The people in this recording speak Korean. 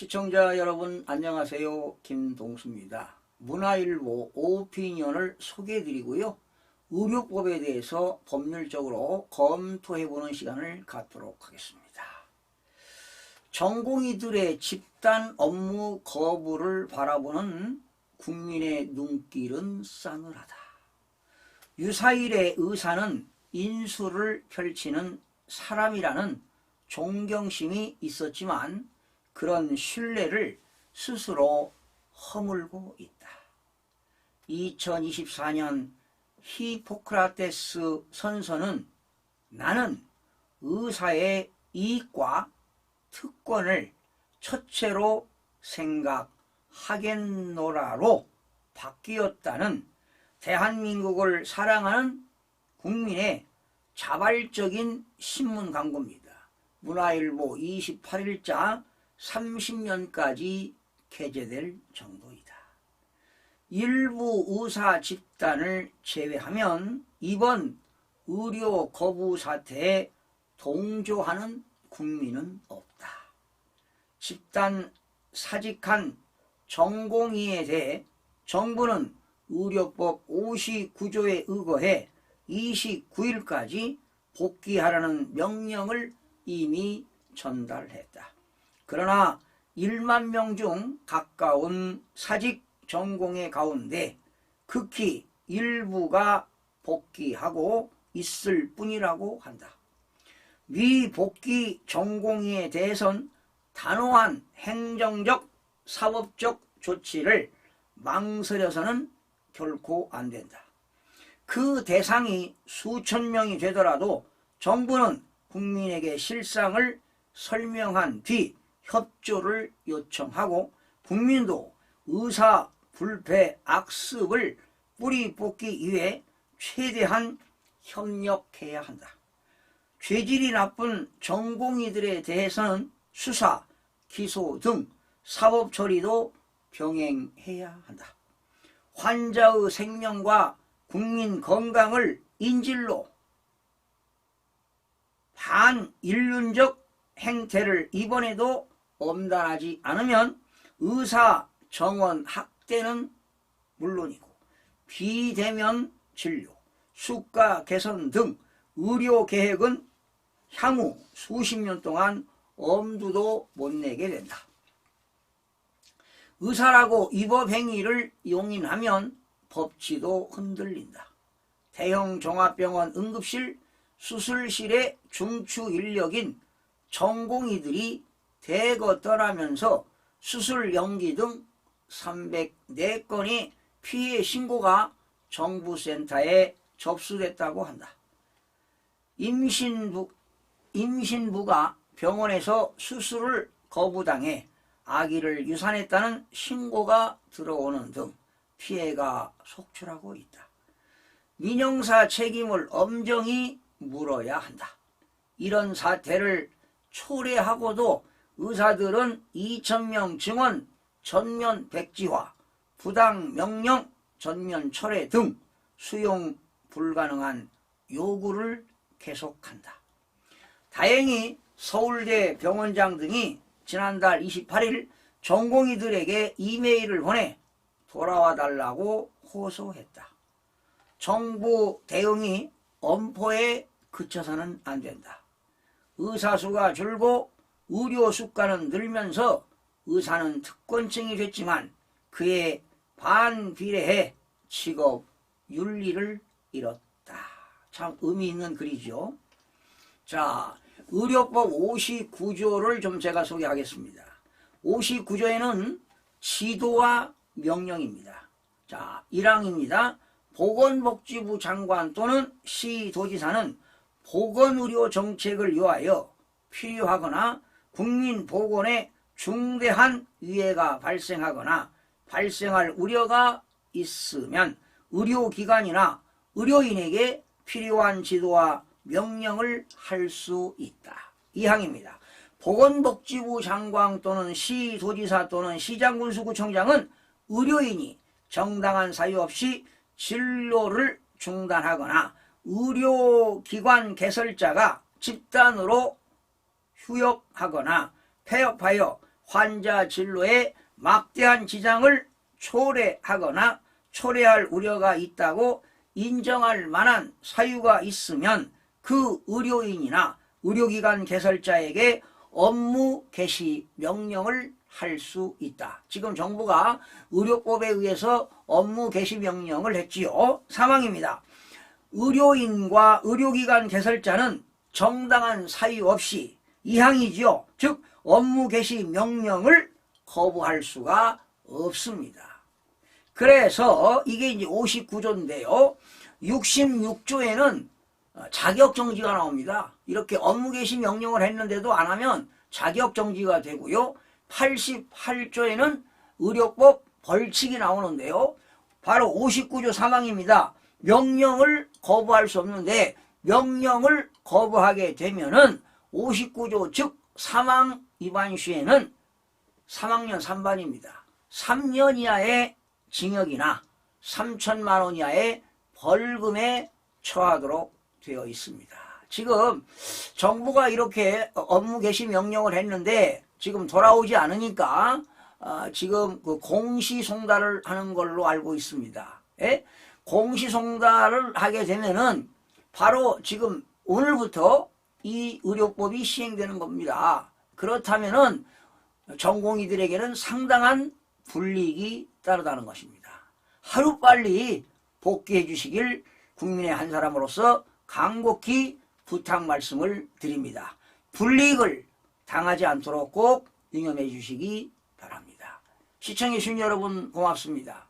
시청자 여러분 안녕하세요. 김동수입니다. 문화일보 오피니언을 소개해드리고요. 의료법에 대해서 법률적으로 검토해보는 시간을 갖도록 하겠습니다. 전공의들의 집단 업무 거부를 바라보는 국민의 눈길은 싸늘하다. 유사일의 의사는 인수를 펼치는 사람이라는 존경심이 있었지만 그런 신뢰를 스스로 허물고 있다. 2024년 히포크라테스 선서는 나는 의사의 이익과 특권을 첫째로 생각하겠노라로 바뀌었다는 대한민국을 사랑하는 국민의 자발적인 신문 광고입니다. 문화일보 28일자 30년까지 게재될 정도이다. 일부 의사 집단을 제외하면 이번 의료 거부 사태에 동조하는 국민은 없다. 집단 사직한 전공의에 대해 정부는 의료법 59조에 의거해 29일까지 복귀하라는 명령을 이미 전달했다. 그러나 1만 명 중 가까운 사직 전공의 가운데 극히 일부가 복귀하고 있을 뿐이라고 한다. 미복귀 전공의에 대해선 단호한 행정적 사법적 조치를 망설여서는 결코 안 된다. 그 대상이 수천 명이 되더라도 정부는 국민에게 실상을 설명한 뒤 협조를 요청하고 국민도 의사 불패 악습을 뿌리 뽑기 위해 최대한 협력해야 한다. 죄질이 나쁜 전공의들에 대해서는 수사, 기소 등 사법 처리도 병행해야 한다. 환자의 생명과 국민 건강을 인질로 반인륜적 행태를 이번에도 엄단하지 않으면 의사 정원 학대는 물론이고 비대면 진료, 수가 개선 등 의료 계획은 향후 수십 년 동안 엄두도 못 내게 된다. 의사라고 위법 행위를 용인하면 법치도 흔들린다. 대형 종합병원 응급실 수술실의 중추 인력인 전공의들이 대거 떠나면서 수술 연기 등 304건의 피해 신고가 정부센터에 접수됐다고 한다. 임신부, 임신부가 병원에서 수술을 거부당해 아기를 유산했다는 신고가 들어오는 등 피해가 속출하고 있다. 민영사 책임을 엄정히 물어야 한다. 이런 사태를 초래하고도 의사들은 2천명 증원 전면 백지화, 부당 명령 전면 철회 등 수용 불가능한 요구를 계속한다. 다행히 서울대 병원장 등이 지난달 28일 전공의들에게 이메일을 보내 돌아와 달라고 호소했다. 정부 대응이 엄포에 그쳐서는 안 된다. 의사 수가 줄고 의료 수가는 늘면서 의사는 특권층이 됐지만 그에 반비례해 직업 윤리를 잃었다. 참 의미 있는 글이죠. 자, 의료법 59조를 좀 제가 소개하겠습니다. 59조에는 지도와 명령입니다. 자, 1항입니다. 보건복지부 장관 또는 시도지사는 보건의료 정책을 위하여 필요하거나 국민 보건에 중대한 위해가 발생하거나 발생할 우려가 있으면 의료기관이나 의료인에게 필요한 지도와 명령을 할 수 있다. 이항입니다. 보건복지부 장관 또는 시도지사 또는 시장군수구청장은 의료인이 정당한 사유 없이 진료를 중단하거나 의료기관 개설자가 집단으로 휴업하거나 폐업하여 환자 진로에 막대한 지장을 초래하거나 초래할 우려가 있다고 인정할 만한 사유가 있으면 그 의료인이나 의료기관 개설자에게 업무 개시 명령을 할 수 있다. 지금 정부가 의료법에 의해서 업무 개시 명령을 했지요. 사망입니다. 의료인과 의료기관 개설자는 정당한 사유 없이 이항이지요. 즉 업무 개시 명령을 거부할 수가 없습니다. 그래서 이게 이제 59조인데요. 66조에는 자격 정지가 나옵니다. 이렇게 업무 개시 명령을 했는데도 안 하면 자격 정지가 되고요. 88조에는 의료법 벌칙이 나오는데요. 바로 59조 사망입니다. 명령을 거부할 수 없는데 명령을 거부하게 되면은 59조 즉 사망 위반 시에는 3학년 3반입니다. 3년 이하의 징역이나 3천만 원 이하의 벌금에 처하도록 되어 있습니다. 지금 정부가 이렇게 업무 개시 명령을 했는데 지금 돌아오지 않으니까 어, 지금 그 공시송달을 하는 걸로 알고 있습니다. 예? 공시송달을 하게 되면은 바로 지금 오늘부터 이 의료법이 시행되는 겁니다. 그렇다면은 전공의들에게는 상당한 불이익이 따르다는 것입니다. 하루빨리 복귀해 주시길 국민의 한 사람으로서 간곡히 부탁 말씀을 드립니다. 불이익을 당하지 않도록 꼭 응용해 주시기 바랍니다. 시청해 주신 여러분 고맙습니다.